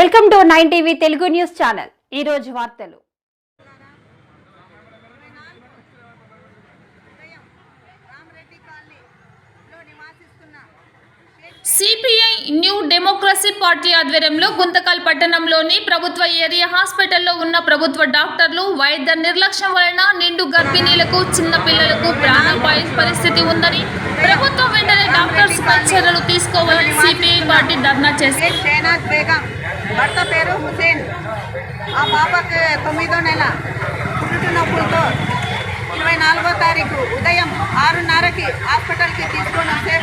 Welcome to nine TV Telugu news channel. ఈ రోజు వార్తలు. సిపిఐ న్యూ డెమోక్రసీ పార్టీ ఆధ్వర్యంలో గుంతకల్ పట్టణంలోని ప్రభుత్వ ఏరియా హాస్పిటల్లో ఉన్న ప్రభుత్వ డాక్టర్లు వైద్య నిర్లక్ష్యం వలన నిండు గర్భిణీలకు చిన్న పిల్లలకు ప్రాణాపాయ పరిస్థితి ఉందని ప్రభుత్వం వెంటనే డాక్టర్స్ పై చర్యలు తీసుకోవాలని సిపిఐ పార్టీ ధర్నా చేసింది. హుసేన్ ఆ పాపకి తొమ్మిదో నెల పురుటి నొప్పులతో ఇరవై నాలుగో తారీఖు ఉదయం ఆరున్నరకి హాస్పిటల్కి తీసుకొని వస్తే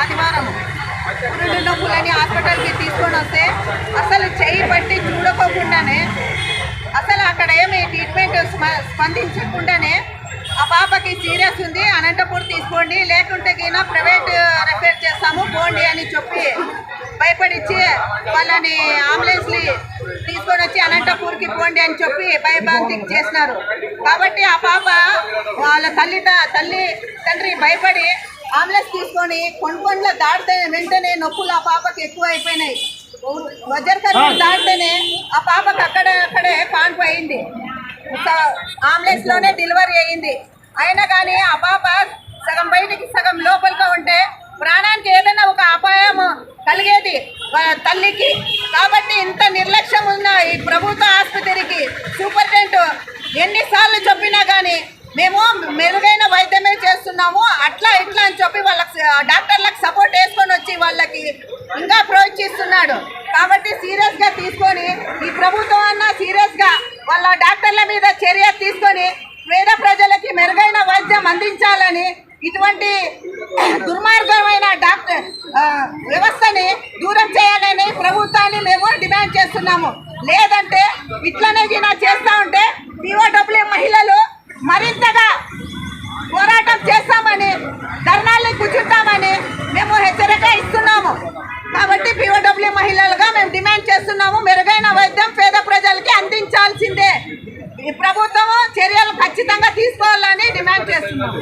ఆదివారం. పురుటి నొప్పులని హాస్పిటల్కి తీసుకొని వస్తే అసలు చేయి పట్టి చూడకోకుండానే అసలు అక్కడ ఏమి ట్రీట్మెంట్ స్ప- స్పందించకుండానే ఆ పాపకి సీరియస్ ఉంది అనంతపూర్ తీసుకోండి లేకుంటే గిన ప్రైవేట్ రెఫర్ చేస్తాము పోండి అని చెప్పి భయపడిచ్చి వాళ్ళని అంబులెన్స్ని తీసుకొని వచ్చి అనంతపూర్కి పోండి అని చెప్పి భయభ్రాంతికి చేసినారు. కాబట్టి ఆ పాప వాళ్ళ తల్లి తల్లి తండ్రి భయపడి అంబులెన్స్ తీసుకొని కొనుక్కొండలో దాటితే వెంటనే నొప్పులు ఆ పాపకి ఎక్కువ అయిపోయినాయి దాటితేనే ఆ పాపకి అక్కడ అక్కడే పాన్పోయింది అంబులెన్స్లోనే డెలివరీ అయ్యింది అయినా కానీ ఆ పాప సగం బయటికి సగం లోపలిగా ఉంటే ప్రాణానికి ఏదైనా ఒక అపాయం కలిగేది. తల్లికి చేస్తున్నాము. అట్లా ఇట్లా అని చెప్పి వాళ్ళకి డాక్టర్లకు సపోర్ట్ వేసుకొని వచ్చి వాళ్ళకి ఇంకా ప్రోత్సహిస్తున్నాడు. కాబట్టి సీరియస్గా తీసుకొని ఈ ప్రభుత్వం అన్న సీరియస్గా వాళ్ళ డాక్టర్ల మీద చర్య తీసుకొని పేద ప్రజలకి మెరుగైన వైద్యం అందించాలని ఇటువంటి దుర్మార్గమైన డాక్టర్ వ్యవస్థని దూరం చేయాలని ప్రభుత్వాన్ని మేము డిమాండ్ చేస్తున్నాము. లేదంటే ఇట్లనే చేస్తా ఉంటే మహిళలుగా మేము డిమాండ్ చేస్తున్నాము. మెరుగైన వైద్యం పేద ప్రజలకి అందించాల్సిందే. ఈ ప్రభుత్వం చర్యలు ఖచ్చితంగా తీసుకోవాలని డిమాండ్ చేస్తున్నాము.